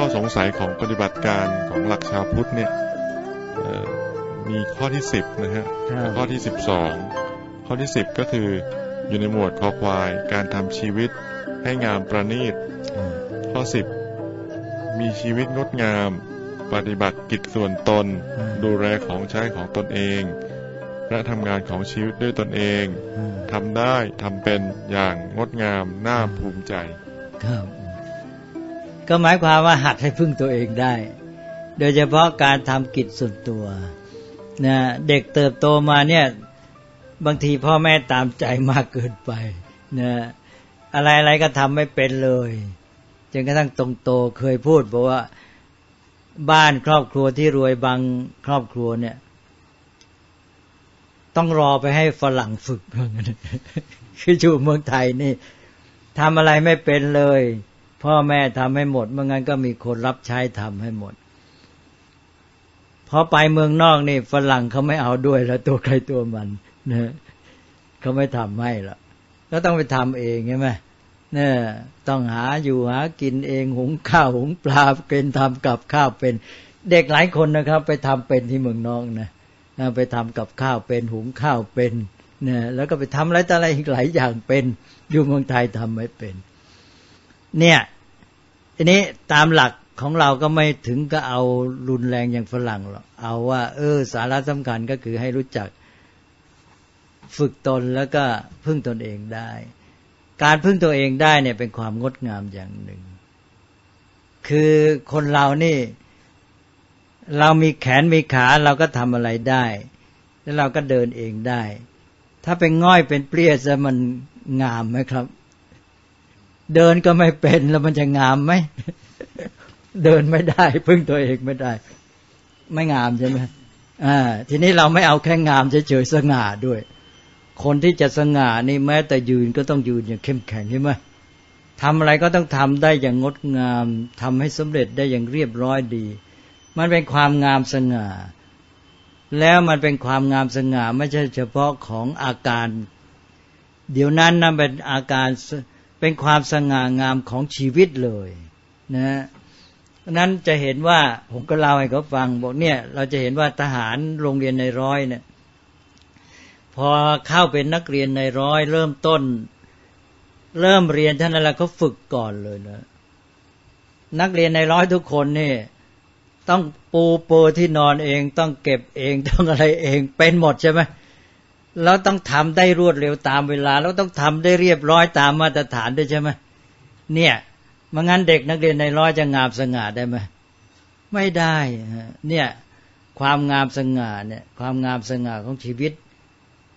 ข้อสงสัยของปฏิบัติการของหลักชาวพุทธเนี่ยเอ่อมีข้อที่สิบนะฮะครับข้อที่สิบสองข้อที่สิบก็คืออยู่ในหมวดคอควายการทำชีวิตให้งามประณีตข้อสิบมีชีวิตงดงาม ปฏิบัติกิจส่วนตนอืมดูแลของใช้ของตนเอง และทำงานของชีวิตด้วยตนเองอืมทำได้ทำเป็นอย่างงดงามน่าภูมิใจ ครับ ก็หมายความว่าหัดให้พึ่งตัวเองได้ โดยเฉพาะการทำกิจส่วนตัวนะเด็กเติบโตมาเนี่ยบางทีพ่อแม่ตามใจมากเกินไปนะอะไรอะไรก็ทำไม่เป็นเลยจนกระทั่งตรงโตเคยพูดบอกว่าบ้านครอบครัวที่รวยบางครอบครัวเนี่ย ต้องรอไปให้ฝรั่งฝึกว่างั้นคืออยู่เมืองไทยนี่ทำอะไรไม่เป็นเลย พ่อแม่ทำให้หมดเมื่องั้นก็มีคนรับใช้ทำให้หมดพอไปเมืองนอกนี่ฝรั่งเขาไม่เอาด้วยแล้วตัวใครตัวมันนะเขาไม่ทำให้หรอกก็ต้องไปทำเองใช่ไหมเนี่ยต้องหาอยู่หากินเองหุงข้าวหุงปลาเป็นทำกับข้าวเป็น เด็กหลายคนนะครับ ไปทำเป็นที่เมืองนอกนะไปทำกับข้าวเป็นหุงข้าวเป็นเนี่ยแล้วก็ไปทำอะไรต่ออะไรอีกหลายอย่างเป็น อยู่เมืองไทยทำไม่เป็น เนี่ยทีนี้ตามหลักของเราก็ไม่ถึงก็เอารุนแรงอย่างฝรั่งหรอกเอาว่า เออ สาระสำคัญก็คือให้รู้จักฝึกตนแล้วก็พึ่งตนเองได้ การพึ่งตัวเองได้เนี่ยเป็นความงดงามอย่างหนึ่ง คือคนเรานี่ เรามีแขนมีขาเราก็ทำอะไรได้ แล้วเราก็เดินเองได้ ถ้าเป็นง่อยเป็นเปรี้ยจะมันงามไหมครับ เดินก็ไม่เป็นแล้วมันจะงามไหมเดินไม่ได้ พึ่งตัวเองไม่ได้ ไม่งามใช่ไหมอ่าทีนี้เราไม่เอาแค่งามเฉยๆสง่าด้วย คนที่จะสง่านี่แม้แต่ยืนก็ต้องยืนอย่างเข้มแข็งใช่ไหมทำอะไรก็ต้องทำได้อย่างงดงามทำให้สำเร็จได้อย่างเรียบร้อยดี มันเป็นความงามสง่า แล้วมันเป็นความงามสง่า ไม่ใช่เฉพาะของอาการ เดี๋ยวนั้นนะเป็นอาการ เป็นความสง่างามของชีวิตเลยนะนั้นจะเห็นว่าผมก็เล่าให้เขาฟัง บอกเนี่ย เราจะเห็นว่าทหารโรงเรียนในร้อยเนี่ย พอเข้าเป็นนักเรียนในร้อย เริ่มต้น เริ่มเรียนท่านอะไรเขาฝึกก่อนเลยนะนักเรียนในร้อยทุกคนนี่ต้องปูโปที่นอนเอง ต้องเก็บเองต้องอะไรเองเป็นหมดใช่ไหม แล้วต้องทำได้รวดเร็วตามเวลาแล้วต้องทำได้เรียบร้อยตามมาตรฐานด้วยใช่ไหมเนี่ยมันงั้นเด็กนักเรียนในร้อยจะงามสง่าได้ไหมไม่ได้เนี่ยความงามสง่าเนี่ยความงามสง่าของชีวิต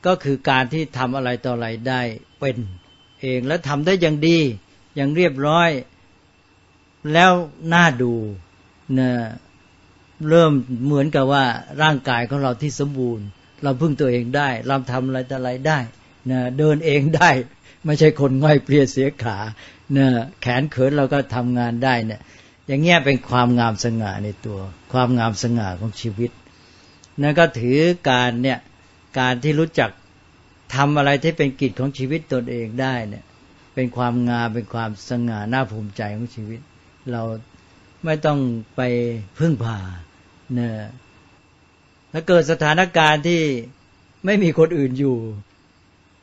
ก็คือการที่ทำอะไรต่ออะไรได้เป็นเองแล้วทำได้อย่างดีอย่างเรียบร้อย แล้วน่าดูเนะเริ่มเหมือนกับว่าร่างกายของเราที่สมบูรณ์ เราพึ่งตัวเองได้ เราทำอะไรต่อะไรได้นะเดินเองได้ ไม่ใช่คนง่อยเปลี่ยเสียขานะแขนเขินเราก็ทำงานได้เนี่ยอย่างเงี้ยเป็นความงามสง่าในตัว ความงามสง่าของชีวิตนั่นก็ถือการเนี่ยการที่รู้จักทำอะไรที่เป็นกิจของชีวิตตนเองได้เนี่ยเป็นความงามเป็นความสง่าน่าภูมิใจของชีวิต เราไม่ต้องไปพึ่งพาเนี่ย ถ้าเกิดสถานการณ์ที่ไม่มีคนอื่นอยู่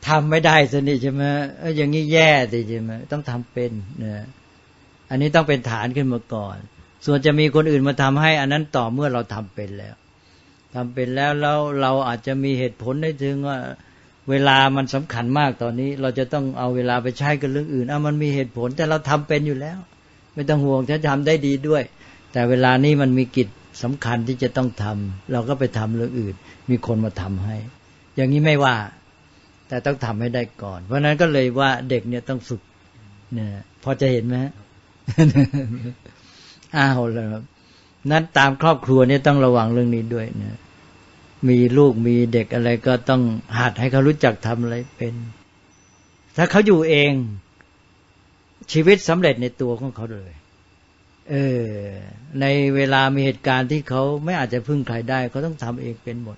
ทำไม่ได้สนิทใช่ไหมอย่างนี้แย่สิใช่ไหมต้องทำเป็นนี่ยอันนี้ต้องเป็นฐานขึ้นมาก่อน ส่วนจะมีคนอื่นมาทำให้ อันนั้นต่อเมื่อเราทำเป็นแล้วทำเป็นแล้วแล้วเราอาจจะมีเหตุผลได้ถึงว่าเวลามันสำคัญมากตอนนี้ เราจะต้องเอาเวลาไปใช้กับเรื่องอื่นอะมันมีเหตุผลแต่เราทำเป็นอยู่แล้ว ไม่ต้องห่วงจะทำได้ดีด้วย แต่เวลานี้มันมีกิจ สำคัญที่จะต้องทำเราก็ไปทำเรื่องอื่น มีคนมาทำให้ อย่างนี้ไม่ว่า แต่ต้องทำให้ได้ก่อน เพราะฉะนั้นก็เลยว่าเด็กเนี่ยต้องฝึกเนี่ยพอจะเห็นไหมอ้าวแล้วครับนั้นตามครอบครัวเนี่ยต้องระวังเรื่องนี้ด้วยนะมีลูกมีเด็กอะไรก็ต้องหัดให้เขารู้จักทำอะไรเป็น ถ้าเขาอยู่เอง ชีวิตสำเร็จในตัวของเขาเลย เออ ในเวลามีเหตุการณ์ที่เขาไม่อาจจะพึ่งใครได้เขาต้องทำเองเป็นหมด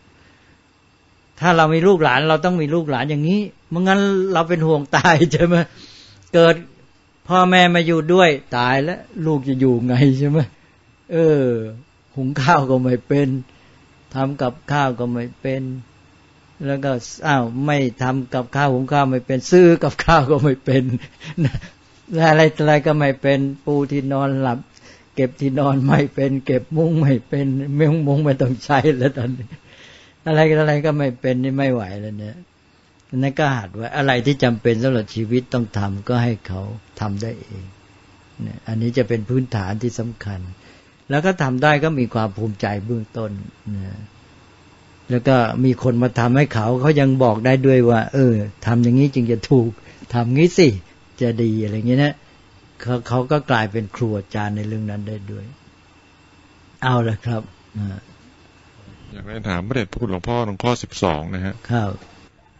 ถ้าเรามีลูกหลานเราต้องมีลูกหลานอย่างนี้ไม่งั้นเราเป็นห่วงตายใช่ไหมเกิดพพ่อแม่มาอยู่ด้วย ตายแล้ว ลูกจะอยู่ไงใช่ไหมเออ หุงข้าวก็ไม่เป็นทำกับข้าวก็ไม่เป็น แล้วก็อ้าวไม่ทำกับข้าวหุงข้าวไม่เป็น ซื้อกับข้าวก็ไม่เป็นอะไรอะไรก็ไม่เป็นปูที่นอนหลับ เก็บที่นอนไม่เป็น เก็บมุ้งไม่เป็นมุ้งมุ้งไม่ต้องใช้แล้วตอนนี้ อะไรอะไรก็ไม่เป็นนี่ไม่ไหวแล้วเนี่ยนั่นก็หัดไว้อะไรที่จำเป็นสำหรับชีวิตต้องทำก็ให้เขาทำได้เองเนี่ยอันนี้จะเป็นพื้นฐานที่สำคัญ แล้วก็ทำได้ก็มีความภูมิใจเบื้องต้นนะแล้วก็มีคนมาทำให้เขาเขายังบอกได้ด้วยว่า เออทำอย่างนี้จึงจะถูกทำงี้สิ จะดีอะไรเงี้ยนะ เขาเขาก็กลายเป็นครูอาจารย์ในเรื่องนั้นได้ด้วย เอาละครับอ่าอยากเรียนถามพระเดชพระคุณหลวงพ่อตรงข้อสิบสองนะฮะครับ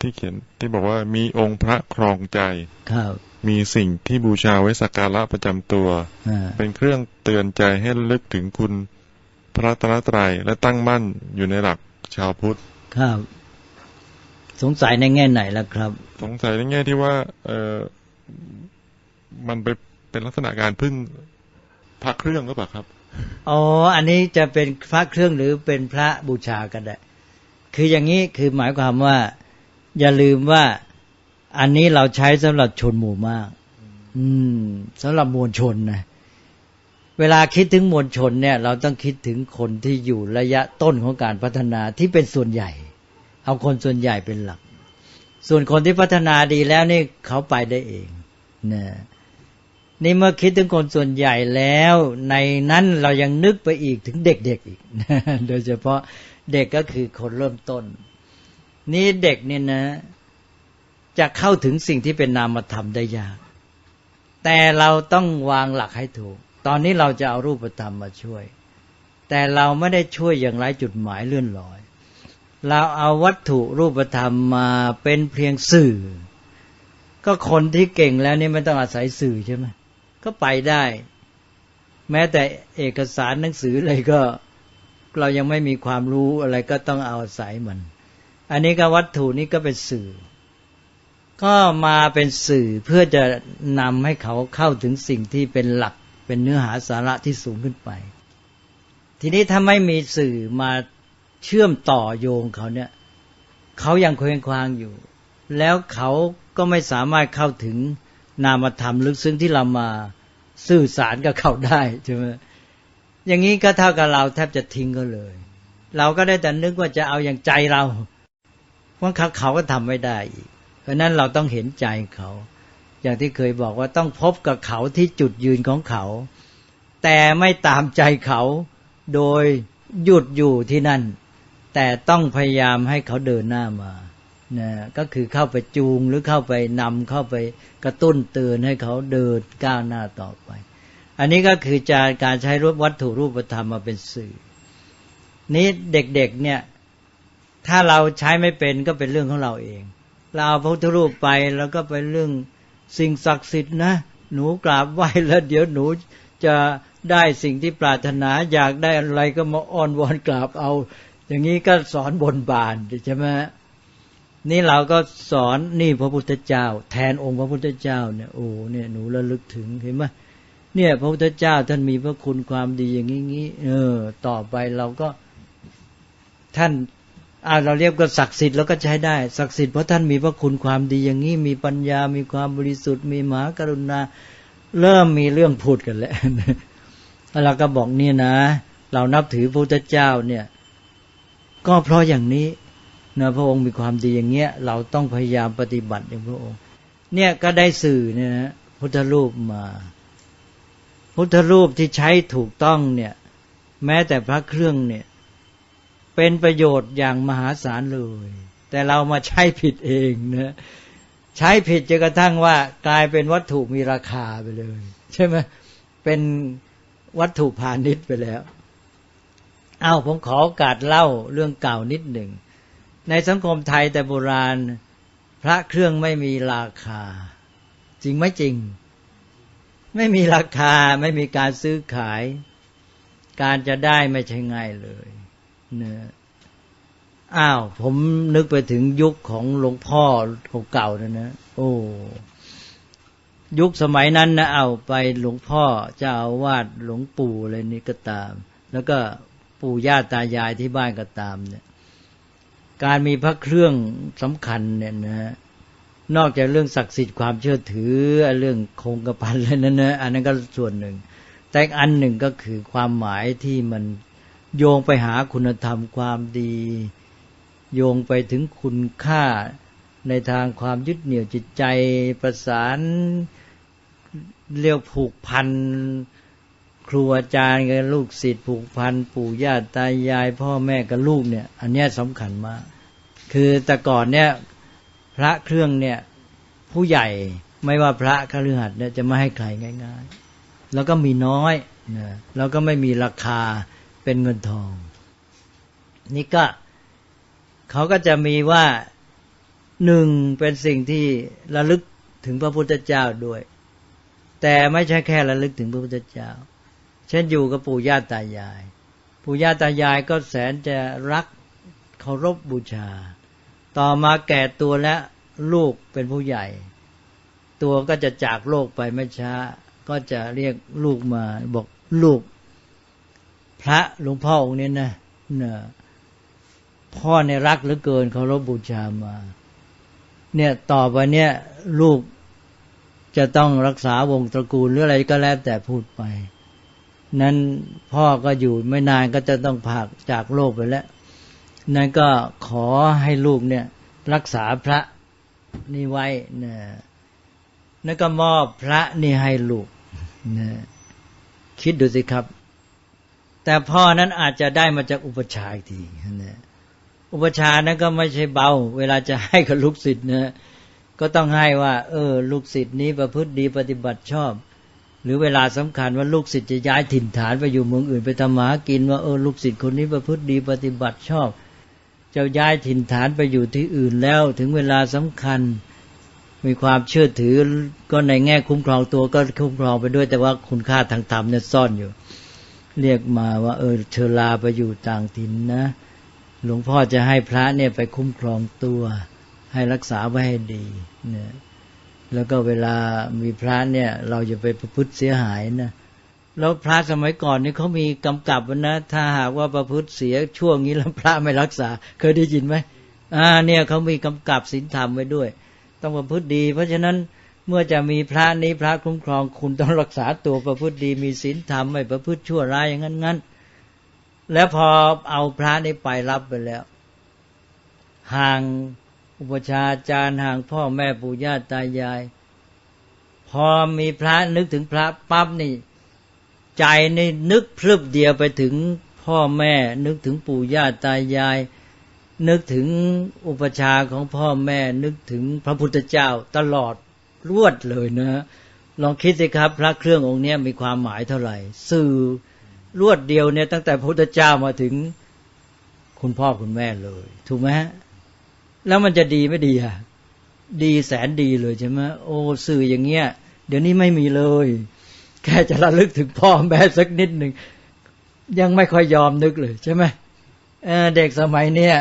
ที่เขียนที่บอกว่ามีองค์พระครองใจครับมีสิ่งที่บูชาไว้สักการะประจำตัวอ่าเป็นเครื่องเตือนใจให้ระลึกถึงคุณพระรัตนตรัยและตั้งมั่นอยู่ในหลักชาวพุทธ ครับ สงสัยในแง่ไหนล่ะครับ สงสัยในแง่ที่ว่า เออมันไป เป็นลักษณะการพึ่งพระเครื่องหรือเปล่าครับอ๋ออันนี้จะเป็นพระเครื่องหรือเป็นพระบูชากันได้คืออย่างนี้คือหมายความว่า อย่าลืมว่าอันนี้เราใช้สำหรับชนหมู่มาก อืมสำหรับมวลชนนะเวลาคิดถึงมวลชนเนี่ย เราต้องคิดถึงคนที่อยู่ระยะต้นของการพัฒนาที่เป็นส่วนใหญ่ เอาคนส่วนใหญ่เป็นหลัก ส่วนคนที่พัฒนาดีแล้วนี่เขาไปได้เองนะ นี่เมื่อคิดถึงคนส่วนใหญ่แล้ว ในนั้นเรายังนึกไปอีกถึงเด็กๆอีก โดยเฉพาะเด็กก็คือคนเริ่มต้น นี่เด็กเนี่ยนะ จะเข้าถึงสิ่งที่เป็นนามธรรมได้ยาก แต่เราต้องวางหลักให้ถูก ตอนนี้เราจะเอารูปธรรมมาช่วย แต่เราไม่ได้ช่วยอย่างไรจุดหมายเลื่อนลอย เราเอาวัตถุรูปธรรมมาเป็นเพียงสื่อ ก็คนที่เก่งแล้วนี่ไม่ต้องอาศัยสื่อใช่ไหม ก็ไปได้ แม้แต่เอกสารหนังสืออะไรก็ เรายังไม่มีความรู้อะไรก็ต้องเอาอาศัยมัน อันนี้ก็วัตถุนี้ก็เป็นสื่อ ก็มาเป็นสื่อเพื่อจะนำให้เขาเข้าถึงสิ่งที่เป็นหลักเป็นเนื้อหาสาระที่สูงขึ้นไป ทีนี้ถ้าไม่มีสื่อมาเชื่อมต่อโยงเขาเนี่ยเขายังเคว้งคว้างอยู่ แล้วเขาก็ไม่สามารถเข้าถึง นามธรรมลึกซึ้งที่เรามาสื่อสารกับเขาได้ใช่ไหมอย่างนี้ก็เท่ากับเราแทบจะทิ้งเขาเลย เราก็ได้แต่นึกว่าจะเอาอย่างใจเราเพราะเขาเขาก็ทำไม่ได้อีก เพราะนั้นเราต้องเห็นใจเขา อย่างที่เคยบอกว่าต้องพบกับเขาที่จุดยืนของเขา แต่ไม่ตามใจเขาโดยหยุดอยู่ที่นั่น แต่ต้องพยายามให้เขาเดินหน้ามา นะก็คือเข้าไปจูงหรือเข้าไปนำเข้าไปกระตุ้นเตือนให้เขาเดินก้าวหน้าต่อไป อันนี้ก็คือจะการใช้รูปวัตถุรูปธรรมมาเป็นสื่อ นี้เด็กๆเนี่ย ถ้าเราใช้ไม่เป็นก็เป็นเรื่องของเราเอง เราเอาพระพุทธรูปไปแล้วก็เป็นเรื่องสิ่งศักดิ์สิทธิ์นะหนูกราบไหว้แล้วเดี๋ยวหนูจะได้สิ่งที่ปรารถนาอยากได้อะไรก็มาอ้อนวอนกราบเอา อย่างนี้ก็สอนบนบานใช่ไหม นี่เราก็สอนนี่พระพุทธเจ้า แทนองค์พระพุทธเจ้าเนี่ยโอ้เนี่ยหนูระลึกถึงเห็นไหมเนี่ยพระพุทธเจ้าท่านมีพระคุณความดีอย่างนี้งี้เออ ต่อไปเราก็ท่านอาเราเรียกก็ศักดิ์สิทธิ์เราก็ใช้ได้ศักดิ์สิทธิ์เพราะท่านมีพระคุณความดีอย่างนี้มีปัญญา มีความบริสุทธิ์ มีมหากรุณา เริ่มมีเรื่องพูดกันแล้วแล้วเราก็บอกเนี่ยนะ เรานับถือพระพุทธเจ้าเนี่ย ก็เพราะอย่างนี้ นะพระองค์มีความดีอย่างเงี้ย เราต้องพยายามปฏิบัติอย่างพระองค์ เนี่ยก็ได้สื่อเนี่ยนะพุทธรูปมา พุทธรูปที่ใช้ถูกต้องเนี่ย แม้แต่พระเครื่องเนี่ย เป็นประโยชน์อย่างมหาศาลเลย แต่เรามาใช้ผิดเองนะใช้ผิดจนกระทั่งว่ากลายเป็นวัตถุมีราคาไปเลย ใช่ไหมเป็นวัตถุพาณิชย์ไปแล้ว เอาผมขอโอกาสเล่าเรื่องเก่านิดหนึ่ง ในสังคมไทยแต่โบราณ พระเครื่องไม่มีราคา จริงไหมจริง ไม่มีราคาไม่มีการซื้อขาย การจะได้ไม่ใช่ง่ายเลยเนะอ้าว ผมนึกไปถึงยุคของหลวงพ่อเก่าๆนะนะ โอ้ยุคสมัยนั้นนะเอาไปหลวงพ่อเจ้าวาสหลวงปู่อะไรนี่ก็ตาม แล้วก็ปู่ย่าตายายที่บ้านก็ตามเนี่ย การมีพระเครื่องสำคัญเนี่ยนะฮะนอกจากเรื่องศักดิ์สิทธิ์ความเชื่อถือเรื่องคงกระพันอะไรนั้นนะอันนั้นก็ส่วนหนึ่ง แต่อันหนึ่งก็คือความหมายที่มันโยงไปหาคุณธรรมความดี โยงไปถึงคุณค่าในทางความยึดเหนี่ยวจิตใจประสานเรียกผูกพัน ครูอาจารย์กับลูกศิษย์ผูกพันปู่ย่าตายาย พ่อแม่กับลูกเนี่ย อันนี้สำคัญมาก คือแต่ก่อนเนี่ย พระเครื่องเนี่ย ผู้ใหญ่ไม่ว่าพระคฤหัสถ์เนี่ยจะไม่ให้ใครง่าย ๆ แล้วก็มีน้อยนะแล้วก็ไม่มีราคาเป็นเงินทอง นี่ก็เขาก็จะมีว่าหนึ่งเป็นสิ่งที่ระลึกถึงพระพุทธเจ้าด้วย แต่ไม่ใช่แค่ระลึกถึงพระพุทธเจ้า เช่นอยู่กับปู่ย่าตายาย ปู่ย่าตายายก็แสนจะรักเคารพบบูชา ต่อมาแก่ตัวและลูกเป็นผู้ใหญ่ ตัวก็จะจากโลกไปไม่ช้า ก็จะเรียกลูกมาบอกลูก พระหลวงพ่อองค์นี้นะเนี่ยพ่อเนี่ยรักเหลือเกินเคารพบูชามา เนี่ยต่อไปเนี่ยลูกจะต้องรักษาวงตระกูลหรืออะไรก็แล้วแต่พูดไป นั้นพ่อก็อยู่ไม่นานก็จะต้องพากจากโลกไปแล้ว นั้นก็ขอให้ลูกเนี่ยรักษาพระนี่ไว้นะนั่นก็มอบพระนี่ให้ลูกนะคิดดูสิครับ แต่พ่อนั้นอาจจะได้มาจากอุปชาอีกทีนะอุปชานั้นก็ไม่ใช่เบา เวลาจะให้กับลูกศิษย์นะก็ต้องให้ว่า เออ ลูกศิษย์นี้ประพฤติดีปฏิบัติชอบ หรือเวลาสำคัญว่าลูกศิษย์จะย้ายถิ่นฐานไปอยู่เมืองอื่นไปทำหมากินว่าเออลูกศิษย์คนนี้ประพฤติดีปฏิบัติชอบ จะย้ายถิ่นฐานไปอยู่ที่อื่นแล้ว ถึงเวลาสำคัญ มีความเชื่อถือก็ในแง่คุ้มครองตัวก็คุ้มครองไปด้วย แต่ว่าคุณค่าทางธรรมเนี่ยซ่อนอยู่ เรียกมาว่า เออเชอลาไปอยู่ต่างถิ่นนะ หลวงพ่อจะให้พระเนี่ยไปคุ้มครองตัว ให้รักษาไว้ให้ดีเนี่ย แล้วก็เวลามีพระเนี่ย เราจะไปประพฤติเสียหายนะแล้วพระสมัยก่อนนี่เขามีกำกับนะ ถ้าหากว่าประพฤติเสียช่วงนี้แล้วพระไม่รักษา เคยได้ยินไหมอ่า เนี่ยเขามีกำกับศีลธรรมไว้ด้วย ต้องประพฤติดี เพราะฉะนั้นเมื่อจะมีพระนี้พระคุ้มครองคุณต้องรักษาตัวประพฤติดีมีศีลธรรมไม่ประพฤติชั่วร้ายอย่างนั้นงั้นแล้วพอเอาพระนี้ไปรับไปแล้ว ห่าง อุปชาจารย์ห่างพ่อแม่ปู่ย่าตายาย พอมีพระนึกถึงพระปั๊บนี่ ใจนี่นึกพรึบเดียวไปถึงพ่อแม่ นึกถึงปู่ย่าตายาย นึกถึงอุปชาของพ่อแม่นึกถึงพระพุทธเจ้าตลอดรวดเลยนะ ลองคิดสิครับ พระเครื่ององค์นี้มีความหมายเท่าไหร่ สื่อรวดเดียวเนี่ยตั้งแต่พระพุทธเจ้ามาถึงคุณพ่อคุณแม่เลย ถูกไหมฮะ แล้วมันจะดีไม่ดีอะ ดีแสนดีเลยใช่ไหมโอ้สื่ออย่างเงี้ย เดี๋ยวนี้ไม่มีเลย แค่จะระลึกถึงพ่อแม่สักนิดหนึ่ง ยังไม่ค่อยยอมนึกเลยใช่ไหมเเด็กสมัยเนี้ย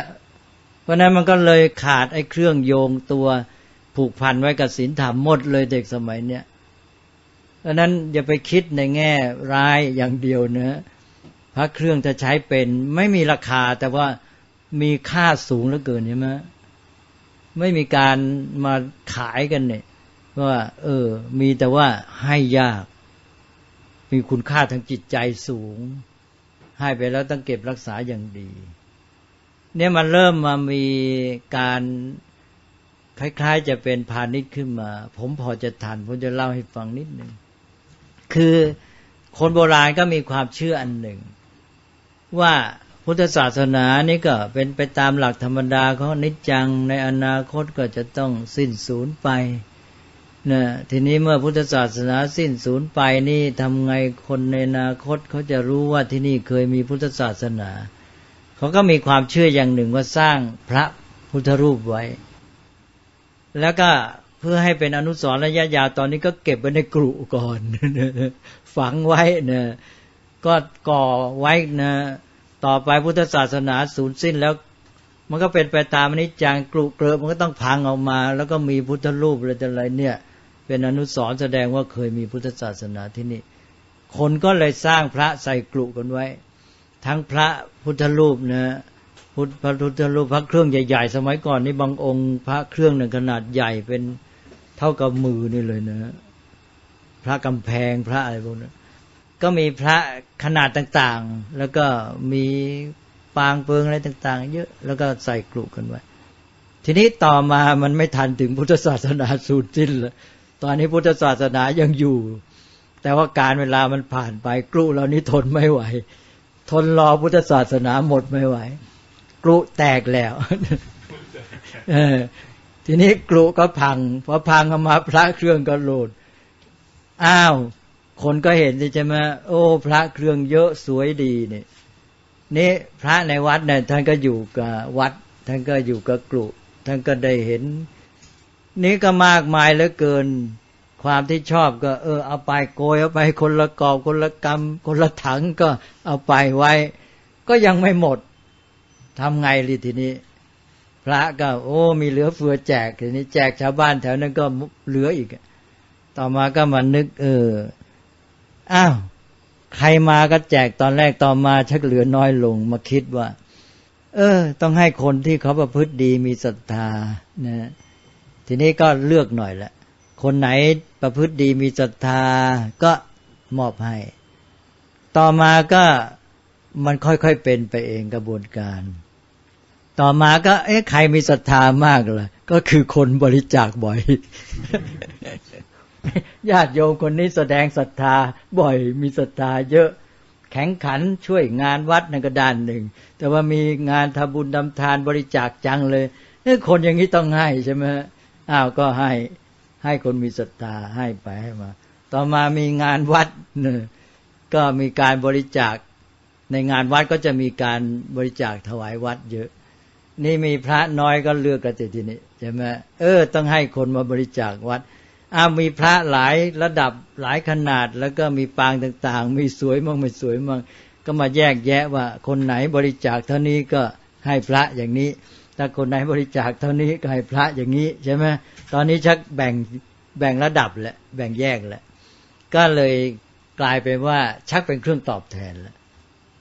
เพราะนั้นมันก็เลยขาดไอ้เครื่องโยงตัวผูกพันไว้กับศีลธรรมหมดเลยเด็กสมัยเนี้ยดังนั้นอย่าไปคิดในแง่ร้ายอย่างเดียวเนะพระเครื่องจะใช้เป็น ไม่มีราคาแต่ว่ามีค่าสูงเหลือเกินใช่ไหม ไม่มีการมาขายกันเนี่ยว่า เออ มีแต่ว่าให้ยาก มีคุณค่าทางจิตใจสูง ให้ไปแล้วต้องเก็บรักษาอย่างดี เนี่ยมันเริ่มมามีการคล้ายๆ จะเป็นพาณิชย์ขึ้นมา ผมพอจะทันผมจะเล่าให้ฟังนิดหนึ่งคือคนโบราณก็มีความเชื่ออันหนึ่ง ว่า พุทธศาสนานี่ก็เป็นไปตามหลักธรรมดาเขานิจจังในอนาคตก็จะต้องสิ้นสูญไปนะทีนี้เมื่อพุทธศาสนาสิ้นสูญไปนี่ทำไงคนในอนาคตเขาจะรู้ว่าที่นี่เคยมีพุทธศาสนาเขาก็มีความเชื่ออย่างหนึ่งว่าสร้างพระพุทธรูปไว้ แล้วก็เพื่อให้เป็นอนุสรณ์ระยะยาวตอนนี้ก็เก็บไว้ในกรุก่อนฝังไว้นะก็ก่อไว้นะ ต่อไปพุทธศาสนาสูญสิ้นแล้ว มันก็เป็นไปตามนิจจังกรุเกลือมันก็ต้องพังออกมา แล้วก็มีพุทธรูปอะไรอะไรเนี่ย เป็นอนุสรณ์แสดงว่าเคยมีพุทธศาสนาที่นี่ คนก็เลยสร้างพระใส่กลุกันไว้ ทั้งพระพุทธรูปนะพุทธพระพุทธรูปพระเครื่องใหญ่ๆ สมัยก่อนนี่บางองค์พระเครื่องหนึ่งขนาดใหญ่เป็นเท่ากับมือนี่เลยนะ พระกำแพงพระอะไรพวกนั้น ก็มีพระขนาดต่างๆ แล้วก็มีปางเปิงอะไรต่าง ๆ เยอะ แล้วก็ใส่กลุ่กันไว้ ทีนี้ต่อมามันไม่ทันถึงพุทธศาสนาสูญสิ้นเลยตอนนี้พุทธศาสนายังอยู่ แต่ว่าการเวลามันผ่านไปกลุ่เหล่านี้ทนไม่ไหว ทนรอพุทธศาสนาหมดไม่ไหว กลุ่แตกแล้วทีนี้กลุ่ก็พังพอพังออกมาพระเครื่องก็โหลด อ้าว คนก็เห็นใช่ไหมโอ้ พระเครื่องเยอะสวยดีเนี่ยนี่พระในวัดเนี่ยท่านก็อยู่กับวัด ท่านก็อยู่กับกลุ่ท่านก็ได้เห็น นี่ก็มากมายเหลือเกิน ความที่ชอบก็ เออ เอาไปโกยเอาไปคนละกอบคนละกำคนละถังก็เอาไปไว้ ก็ยังไม่หมดทำไงลีทีนี้ พระก็ โอ้ มีเหลือเฟือแจกทีนี้แจกชาวบ้านแถวนั้นก็เหลืออีก ต่อมาก็มานึก เออ อ้าวใครมาก็แจกตอนแรกต่อมาชักเหลือน้อยลงมาคิดว่า เออ ต้องให้คนที่เขาประพฤติดีมีศรัทธานะทีนี้ก็เลือกหน่อยละคนไหนประพฤติดีมีศรัทธาก็มอบให้ ต่อมาก็มันค่อยๆเป็นไปเองกระบวนการ ต่อมาก็ เอ๊ะใครมีศรัทธามากล่ะก็คือคนบริจาคบ่อย ญาติโยมคนนี้แสดงศรัทธาบ่อยมีศรัทธาเยอะแข็งขันช่วยงานวัดนั่นก็ด้านหนึ่ง แต่ว่ามีงานทำบุญทำทานบริจาคจังเลยเอ้คนอย่างนี้ต้องให้ใช่ไหมอ้าวก็ให้ให้คนมีศรัทธาให้ไปให้มา ต่อมามีงานวัดเนี่ยก็มีการบริจาคในงานวัดก็จะมีการบริจาคถวายวัดเยอะ นี่มีพระน้อยก็เลือกกันทีนี้ใช่ไหมเออ ต้องให้คนมาบริจาควัด อามีพระหลายระดับหลายขนาด แล้วก็มีปางต่างๆ มีสวยมั่งไม่สวยมั่งก็มาแยกแยะว่า คนไหนบริจาคเท่านี้ก็ให้พระอย่างนี้ ถ้าคนไหนบริจาคเท่านี้ก็ให้พระอย่างนี้ใช่ไหมตอนนี้ชักแบ่งแบ่งระดับแหละแบ่งแยกแหละก็เลยกลายเป็นว่าชักเป็นเครื่องตอบแทนแล้ว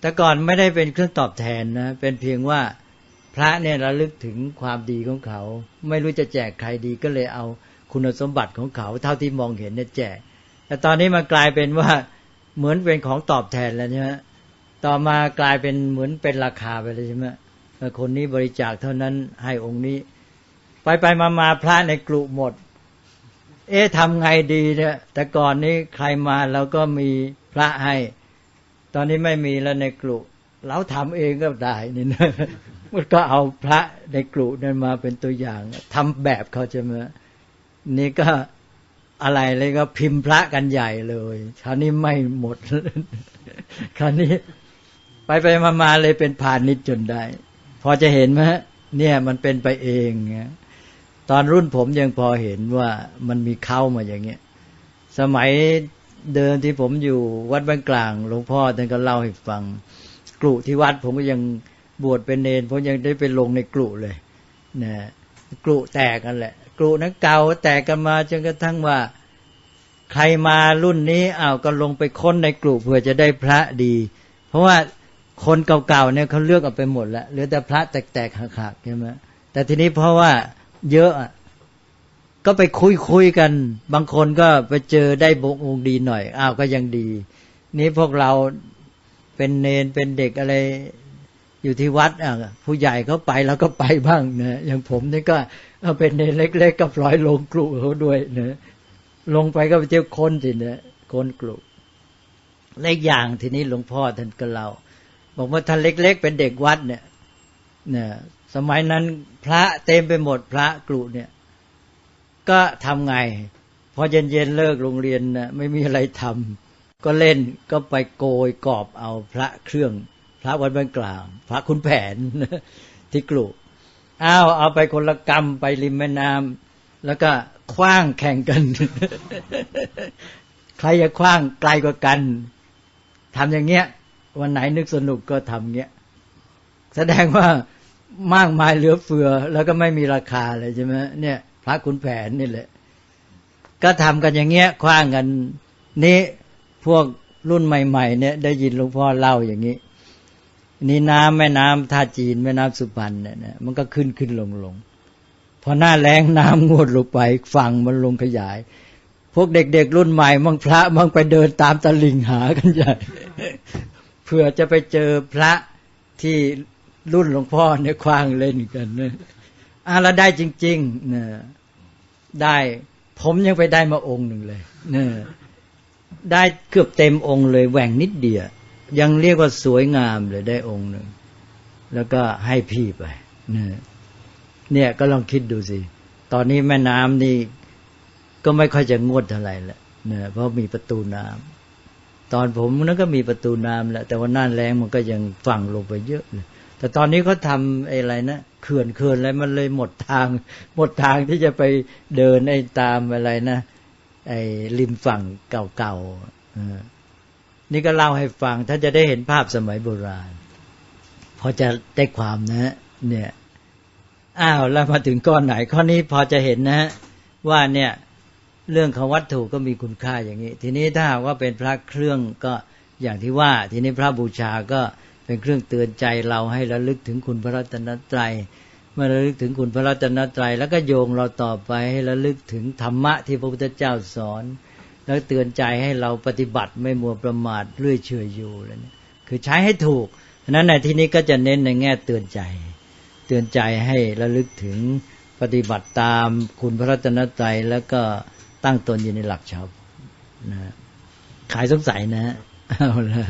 แต่ก่อนไม่ได้เป็นเครื่องตอบแทนนะเป็นเพียงว่าพระเนี่ยระลึกถึงความดีของเขา ไม่รู้จะแจกใครดีก็เลยเอา คุณสมบัติของเขาเท่าที่มองเห็นเนี่ยแจกแต่ตอนนี้มันกลายเป็นว่าเหมือนเป็นของตอบแทนแล้วใช่ไหมต่อมากลายเป็นเหมือนเป็นราคาไปเลยใช่ไหมคนนี้บริจาคเท่านั้นให้องค์นี้ ไปไปมามาพระในกลุ่มหมด เอ๊ะทำไงดีเนี่ย แต่ก่อนนี้ใครมาเราก็มีพระให้ ตอนนี้ไม่มีแล้วในกลุ่มเราทำเองก็ได้นี่นะมันก็เอาพระในกลุ่มนั้นมาเป็นตัวอย่างทำแบบเขาจะมา นี่ก็อะไรเลยก็พิมพ์พระกันใหญ่เลยคราวนี้ไม่หมด คราวนี้ ไปไปมามาเลยเป็นผ่านนิดจนได้ พอจะเห็นไหมเนี่ยมันเป็นไปเองตอนรุ่นผมยังพอเห็นว่ามันมีเข้ามาอย่างเงี้ย สมัยเดิมที่ผมอยู่วัดบ้านกลางหลวงพ่อท่านก็เล่าให้ฟัง กลุ่ที่วัดผมก็ยังบวชเป็นเนนผมยังได้ไปลงในกลุ่เลยนะกลุ่แตกกันแหละ กลุ่นั้นเก่าแตกกันมาจนกระทั่งว่า ใครมารุ่นนี้อ้าวก็ลงไปค้นในกลุ่เพื่อจะได้พระดี เพราะว่าคนเก่าๆเนี่ยเขาเลือกเอาไปหมดแล้วเหลือแต่พระแตกๆหักๆใช่ไหมแต่ทีนี้เพราะว่าเยอะก็ไปคุยคุยกัน บางคนก็ไปเจอได้บงองดีหน่อยอ้าวก็ยังดี นี้พวกเราเป็นเนนเป็นเด็กอะไร อยู่ที่วัดผู้ใหญ่เขาไปแล้วก็ไปบ้างนะอย่างผมนี่ก็เป็นเนเล็ก ๆก็ปล่อยลงกลุ่เขาด้วยนะลงไปก็ไปเจอคนสินะคนกลุ่เล็กอย่างทีนี้หลวงพ่อท่านก็เล่าบอกว่าท่านเล็ก ๆ เป็นเด็กวัดเนี่ยเนี่ยสมัยนั้นพระเต็มไปหมดพระกลุ่เนี่ย ก็ทำไง พอเย็นๆเลิกโรงเรียนนะไม่มีอะไรทำก็เล่นก็ไปโกยกอบเอาพระเครื่อง พระวัดบ้านกลาง พระคุณแผนที่กลุ่อ้าวเอาไปคนละกรรมไปริมแม่น้ำแล้วก็คว้างแข่งกัน ใครจะคว้างไกลกว่ากันทำอย่างเงี้ย วันไหนนึกสนุกก็ทำเงี้ย แสดงว่ามากมายเหลือเฟือ แล้วก็ไม่มีราคาเลยใช่ไหมเนี่ย พระคุณแผนนี่แหละ ก็ทำกันอย่างเงี้ยคว้างกัน นี่พวกรุ่นใหม่ ๆ เนี่ย ได้ยินหลวงพ่อเล่าอย่างนี้ นี่น้ำแม่น้ำท่าจีนแม่น้ำสุพรรณเนี่ยนะมันก็ขึ้นขึ้นลงลงพอหน้าแรงน้ำงวดลงไปฝั่งมันลงขยาย พวกเด็กๆรุ่นใหม่มั่งพระมั่งไปเดินตามตะลิงหากันใหญ่เพื่อจะไปเจอพระที่รุ่นหลวงพ่อเนี่ยคว้างเล่นกันนะอะแล้วได้จริงๆนะได้ผมยังไปได้มาองค์หนึ่งเลยนะได้เกือบเต็มองค์เลยแหว่งนิดเดียว ยังเรียกว่าสวยงามเลยได้องค์หนึ่ง แล้วก็ให้พี่ไปนะเนี่ยก็ลองคิดดูสิ ตอนนี้แม่น้ำนี่ก็ไม่ค่อยจะงวดเท่าไหร่ละเนะเพราะมีประตูน้ำตอนผมนั้นก็มีประตูน้ำแหละแต่ว่าหน้าแรงมันก็ยังฝังลงไปเยอะเลยแต่ตอนนี้เขาทำอะไรนะเขื่อนเขื่อนอะไรมันเลยหมดทาง หมดทางที่จะไปเดินไอ้ตามอะไรนะ ไอ้ริมฝั่งเก่าๆเออ นี่ก็เล่าให้ฟังถ้านจะได้เห็นภาพสมัยโบราณพอจะได้ความนะ เนี่ยอ้าวแล้วมาถึงก้อนไหนข้อนี้พอจะเห็นนะว่าเนี่ยเรื่องของวัตถุก็มีคุณค่าอย่างนี้ ทีนี้ถ้าว่าเป็นพระเครื่องก็อย่างที่ว่า ทีนี้พระบูชาก็เป็นเครื่องเตือนใจเราให้ระลึกถึงคุณพระรัตนตรัยเมื่อระลึกถึงคุณพระรัตนตรัยแล้วก็โยงเราต่อไปให้ระลึกถึงธรรมะที่พระพุทธเจ้าสอน แล้วเตือนใจให้เราปฏิบัติไม่มัวประมาทเรื่อยเฉยอยู่แล้วเนี่ยคือใช้ให้ถูกนั้นในที่นี้ก็จะเน้นในแง่เตือนใจ เตือนใจให้ระลึกถึงปฏิบัติตามคุณพระรัตนตรัยแล้วก็ตั้งตนอยู่ในหลักชาวนะขายสงสัยนะเอาละ